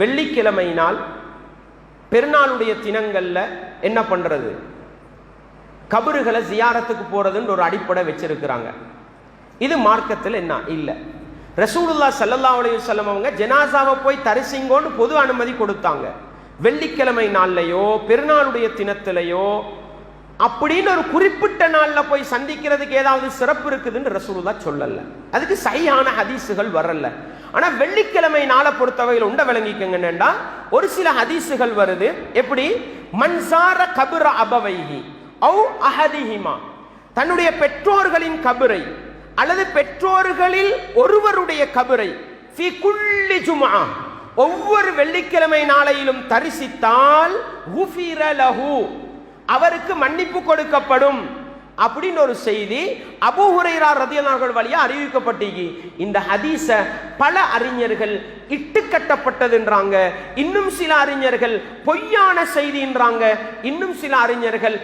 வெள்ளிக்கிழமை நாள் பெருநாளுடைய தினங்களில் என்ன பண்ணுறது கபறுகளை ஜியாரத்துக்கு போகிறதுன்ற ஒரு அடிப்படை வச்சிருக்கிறாங்க. இது மார்க்கத்தில் என்ன? இல்லை. ரசூலுல்லா சல்லல்லா அலைஹி வஸல்லம் அவங்க ஜனாசாவை போய் தரிசிங்கோன்னு பொது அனுமதி கொடுத்தாங்க. வெள்ளிக்கிழமை நாள்லையோ பெருநாளுடைய தினத்திலையோ அப்படின்னு ஒரு குறிப்பிட்ட நாளில் போய் சந்திக்கிறதுக்கு ஏதாவது சிறப்பு இருக்குதுன்னு ரசூலுல்லா சொல்லல. அதுக்கு சரியான ஹதீஸுகள் வரல. ஆனா வெள்ளிக்கிழமை நாளை பொறுத்தவரையில் உண்ட விளங்கிக்கங்கன்னா ஒரு சில ஹதீஸுகள் வருது. எப்படி? மன்சார கபுர அபவைஹி ஔ அஹதிஹிமா. தன்னுடைய பெற்றோர்களின் கபரை அல்லது பெற்றோர்களில் ஒருவருடைய கபரை ஃபி குல்லி ஜுமா ஒவ்வொரு வெள்ளிக்கிழமை நாளையிலும் தரிசித்தால் குஃபிர லஹு. அவருக்கு மன்னிப்பு கொடுக்கப்படும் அப்படின்னு ஒரு செய்தி அபூ ஹுரைரா ரதியல்லாஹு வழியாக அறிவிக்கப்பட்டீங்க இந்த ஹதீஸை பல அறிஞர்கள் இட்டு கட்டப்பட்டதுன்றாங்க இன்னும் சில அறிஞர்கள் பொய்யான செய்தின்றாங்க. இன்னும் சில அறிஞர்கள்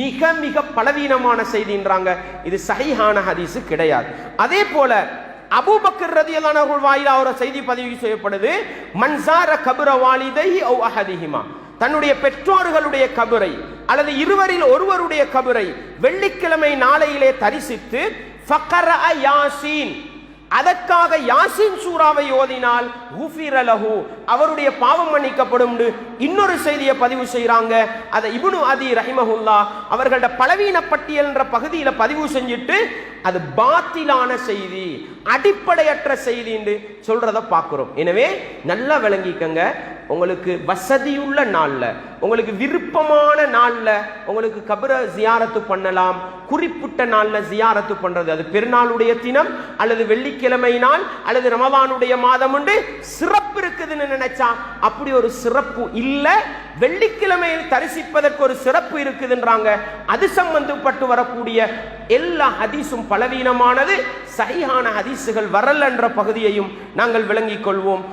மிக மிக பலவீனமான செய்தின்றாங்க. இது சஹீஹான ஹதீஸு கிடையாது. அதே போல அபூபக்கர் ரதியல்லாஹு வாயிலாக ஒரு செய்தி பதிவு செய்யப்படுது. மன்சார கபுர வாலிதை ஔ அஹதிஹிமா. தன்னுடைய பெற்றோர்களுடைய கபரை அல்லது இருவரில் ஒருவருடைய கபரை வெள்ளிக்கிழமை நாளையிலே தரிசித்து ஃபக்கர யாசீன். அதற்காக யாசின் சூறாவை ஓதினால் குஃபிர அவருடைய பாவம் மன்னிக்கப்படும் இன்னொரு செய்தியை பதிவு செய்கிறாங்க அதை இபுனு அதி ரஹிமஹுல்லா அவர்களோட பலவீன பட்டியல் என்ற பகுதியில் பதிவு செஞ்சுட்டு அது பாத்திலான செய்தி அடிப்படையற்ற செய்தின்னு சொல்றதை சொல்றத எனவே நல்லா விளங்கிக்கங்க. உங்களுக்கு வசதியுள்ள நாளில் உங்களுக்கு விருப்பமான நாளில் உங்களுக்கு கபர ஜியாரத்து பண்ணலாம். குறிப்பிட்ட நாளில் ஜியாரத்து பண்ணுறது அது பெருநாளுடைய தினம் அல்லது வெள்ளிக்கிழமை நாள் அல்லது ரமவானுடைய மாதம் உண்டு. சிறப்பு இருக்குதுன்னு நினைச்சா அப்படி ஒரு சிறப்பு இல்லை. வெள்ளிக்கிழமையில் தரிசிப்பதற்கு ஒரு சிறப்பு இருக்குதுன்றாங்க. அது சம்பந்தப்பட்டு வரக்கூடிய எல்லா ஹதீஸும் பலவீனமானது. சரியான ஹதீஸுகள் வரல என்ற பகுதியையும் நாங்கள் விளங்கிக் கொள்வோம்.